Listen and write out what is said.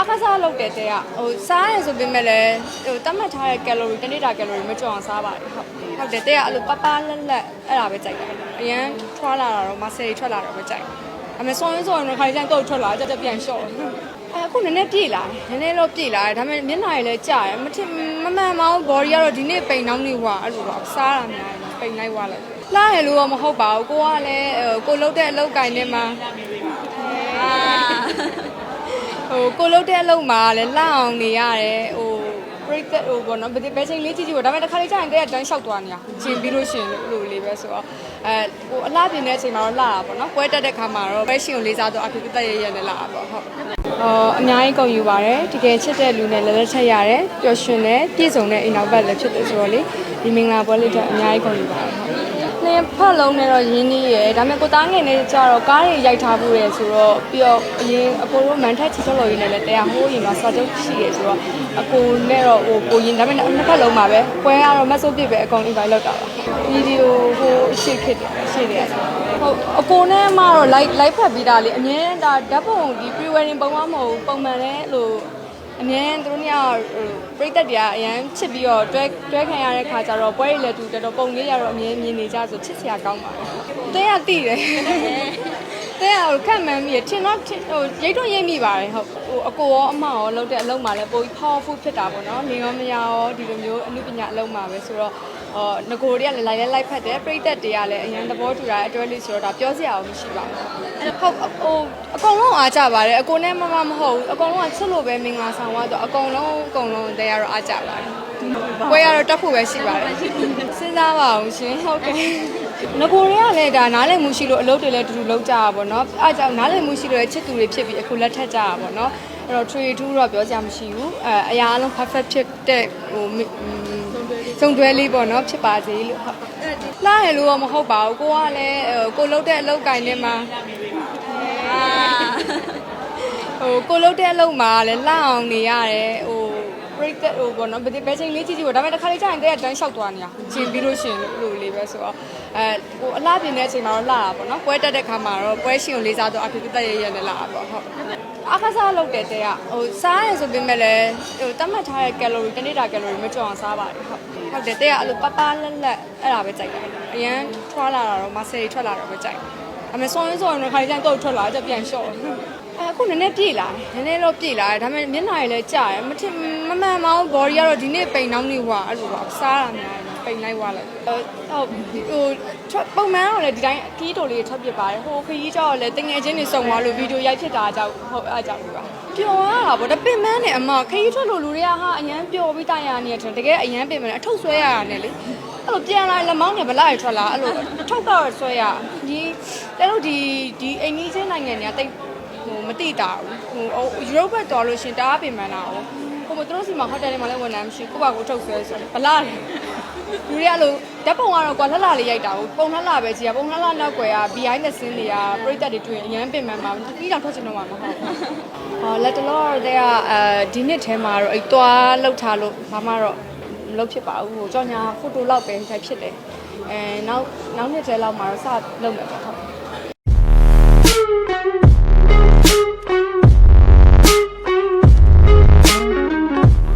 အခါစားလုပ်တယ်တဲ့ကဟိုစားရဆိုပေမဲ့လည်းဟိုတတ်မှတ်ထားတဲ့ calorie တနေ့တာ calorie မကျော်အောင်စားပါတယ်ဟုတ်ဟုတ်တယ်တဲ့ကအဲ့လိုပပလက်လက်အဲ့ဒါပဲကြိုက်တယ်အရန်ထွက်လာတာတော့မဆယ်ထွက်လာတော့ပဲကြိုက်တယ်အမေဆောင်းရင်းဆောင်းရင်တော့ခါကျရင်တော့ထွက်လာကြက်ကြက်ပြန်လျှော့အဲအခုနည်းနည်းပြေးလာတယ်နည်းနည်းတော့ပြေးလာတယ်ဒါပေမဲ့မျက်နှာရည်လည်းကြာတယ်မထင်မမှန်မအောင် body ကတော့ဒီနေ့ပိန်နှောင်းနေဟွာအဲ့လိုတော့စားတာများတယ်ပိန်လိုက်ဟွာလိုက်လာရလို့တော့မဟုတ်ပါဘူးကိုကလည်းဟိုကိုလုတ်တဲ့အလုပ်ကင်ထဲမှာဟို ကိုလုတ်တဲ့အလုပ်မှာလည်းလှအောင်နေရတယ်ဟို break ဟိုဘောနော်ဘယ်ဘယ်ချိန်လေးကြည့်ကြည့်ပေါ့ဒါပေမဲ့တစ်ခါလေးကြာရင်တည်းကတန်းလျှောက်သွားနေတာရှင်ပြီးလို့ရှိရင်လို့လေးပဲဆိုတော့အဲဟိုအလားပြင်းတဲ့အချိန်မှာတော့လှတာပေါ့နော်ပွဲတက်တဲ့ခါမှာတော့ပဲရှင်ကိုလေးစားတော့အဖြစ်တက်ရရနဲ့လှတာပေါ့ဟုတ်ဟောအများကြီးကုန်ယူပါတယ်တကယ်ချစ်တဲ့လူနဲ့လည်းလက်ချက်ရတယ်ပျော်ရွှင်တဲ့ပြည့်စုံတဲ့အိမ်နောက်ဘက်လည်းဖြစ်တယ်ဆိုတော့လေဒီမင်္ဂလာပွဲလေးတော့အများကြီးကုန်ယူပါတယ် ဟုတ်လင်းဖက်လုံးနဲ့တော့ရင်းနှီးရယ်ဒါပေမဲ့ကိုသားငယ်နဲ့ကြတော့ကားတွေရိုက်ထားဖို့ရယ်ဆိုတော့ပြီးတော့အရင်အကိုတို့မန်ထက်ချစ်ချလို့ရင်းနဲ့လည်းတရားဟိုးရင်တော့စာချုပ်ရှိရယ်ဆိုတော့အကိုနဲ့တော့ဟိုကိုရင်ဒါပေမဲ့နှစ်ဖက်လုံးပါပဲပွဲကတော့မတ်ဆိုးပြစ်ပဲအကောင် invite လောက်တာပါဗီဒီယိုဟိုအရှိခစ်ရှိတယ်ဟုတ်အကိုနဲ့မှတော့ live live ဖတ်ပြီးသားလေအမြဲဒါဓာတ်ပုံဒီ pre wedding ပုံမှမဟုတ်ပုံမှန်လဲလို့ အမြဲသူတို့ညဟိုပြိတက်တွေကအရန်ချစ်ပြီးတော့တွဲတွဲခံရတဲ့ခါကျတော့ပွဲတွေလည်းတူတော်တော်ပုံလေးရတော့အမြဲမြင်နေကြဆိုချစ်စရာကောင်းပါတယ်။တဲကတိတယ်။တဲကဟိုခက်မှန်းမိရထင်တော့ထင်ဟိုရိတ်တော့ရိတ်မိပါတယ်ဟုတ်ဟိုအကိုရောအမရောလုပ်တဲ့အလုပ်မှလည်းပိုပြီး powerful ဖြစ်တာပေါ့နော်။လင်ရောမယားရောဒီလိုမျိုးအမှုပညာအလုပ်မှပဲဆိုတော့ အော်ငကိုတွေကလည်းလိုက်လဲလိုက်ဖက်တယ်ပြိတက်တွေကလည်းအရင်သဘောတူတာအတွဲလေးဆိုတော့ဒါပြောစရာအောင်မရှိပါဘူး။ဟုတ်ဟိုအကုန်လုံးအားကြပါတယ်အကိုနဲ့မမမဟုတ်ဘူးအကုန်လုံးကချစ်လို့ပဲမင်္ဂလာဆောင်သွားတော့အကုန်လုံးအကုန်လုံးတဲကတော့အားကြပါတယ်။ပွဲရတော့တက်ဖို့ပဲရှိပါတယ်။စဉ်းစားပါအောင်ရှင်ဟုတ်ကဲ့။ငကိုတွေကလည်းဒါနားလည်မှုရှိလို့အလုပ်တွေလည်းတူတူလုပ်ကြတာပေါ့နော်။အားကြောင့်နားလည်မှုရှိလို့ချစ်သူတွေဖြစ်ပြီးအခုလက်ထက်ကြတာပေါ့နော်။အဲ့တော့ trade 2တော့ပြောကြမရှိဘူး။အဲအရာအလုံး perfect ဖြစ်တဲ့ဟို စုံတွဲလေးပေါ့နော်ဖြစ်ပါစေလို့ဟုတ်။လှရလို့တော့မဟုတ်ပါဘူး။ကိုကလည်းဟိုကိုလုတ်တဲ့အလုပ်ကင်ထဲမှာဟိုကိုလုတ်တဲ့အလုပ်မှာလည်းလှအောင်နေရတယ်ဟို break ဟိုပေါ့နော်ဘယ်ဘယ်ချိန်လေးကြည့်ကြည့်ပေါ့ဒါပေမဲ့တစ်ခါလေးကြာရင်တည်းကတန်းလျှောက်သွားနေတာရှင်ပြီးလို့ရှိရင်လို့လေးပဲဆိုတော့အဲဟိုအလားပြင်းတဲ့အချိန်မှာတော့လှတာပေါ့နော်ပွဲတက်တဲ့ခါမှာတော့ပွဲရှင်ကိုလေးစားတော့အဖြစ်တက်ရရနဲ့လှတာပေါ့ဟုတ်အခါစားလုပ်တယ်တဲ့ကဟိုစားရဆိုပေမဲ့လည်းဟိုတတ်မှတ်ထားတဲ့ calorie တနေ့တာ calorie မကျော်အောင်စားပါတယ်ဟုတ်ဟုတ်တယ်တဲ့ကအဲ့လိုပပလက်လက်အဲ့ဒါပဲကြိုက်တယ်အရန်ထွက်လာတာတော့မဆယ်ထွက်လာတော့ပဲကြိုက်အမေဆောင်းရင်းဆောင်းရင်တော့ခါကျရင်တော့ထွက်လာကြက်ပြန်လျှော့ အဲအခုနည်းနည်းပြေးလာတယ်နည်းနည်းတော့ပြေးလာတယ်ဒါပေမဲ့မျက်နှာရည်လည်းကြာတယ်မထင်မမှန်မအောင် body ကတော့ဒီနေ့ပိန်နှောင်းနေဟွာအဲ့လိုပါစားတာများတယ်ပိန်လိုက်ဟွာလိုက်ဟုတ်ဟိုထွက်ပုံမှန်တော့လည်းဒီတိုင်းခီးတိုလေးထွက်ပြပါတယ်ဟိုခရီးကြောက်လည်းတငယ်ချင်းတွေစုံသွားလို့ဗီဒီယိုရိုက်ဖြစ်တာကြောက်ဟုတ်အားကြောက်ပါပျော်ရတာပေါ့ဒါပင်မနဲ့အမခရီးထွက်လို့လူတွေကဟာအရန်ပျော်ပြီးတိုင်ရနေတယ်တကယ်အရန်ပင်မနဲ့အထုပ်ဆွဲရတာနဲ့လေအဲ့လိုပြန်လာလက်မောင်းနဲ့ဗလာရထွက်လာအဲ့လိုအထုပ်တော့ဆွဲရဒီတဲလို့ဒီဒီအိမ်ကြီးချင်းနိုင်ငံတွေကတိတ် ဟိုမတိတာဘူးဟိုယူရိုပဘက်တော်လို့ရှင်တအားပင်မနာအောင်ဟိုမတို့စီမှာဟိုတယ်တွေမှာလည်းဝန်ထမ်းမရှိကိုယ့်ဘာကိုထုတ်ဆွဲဆိုတယ်ဗလာတယ်လူတွေကအဲ့လိုဓာတ်ပုံကတော့ကွာလှလှလေးရိုက်တာကိုပုံလှလှပဲကြည်ရပုံလှလှနောက်ွယ်က behind the scene တွေကပြိသက်တွေတွေ့ရင်အရန်ပင်ပန်းပါပြီးတော့ထွက်ချင်တော့မှာမဟုတ်ဘူးဟောလက်တလောတဲ့ကအဲဒီနှစ်ထဲမှာတော့အဲ့သွားလောက်ထားလို့ဘာမှတော့မလုပ်ဖြစ်ပါဘူးဟိုကြောင်ညာဖိုတိုလောက်ပဲထိုင်ဖြစ်တယ်အဲနောက်နောက်နှစ်ထဲလောက်မှာတော့စလုပ်မယ်ပေါ့ဟုတ်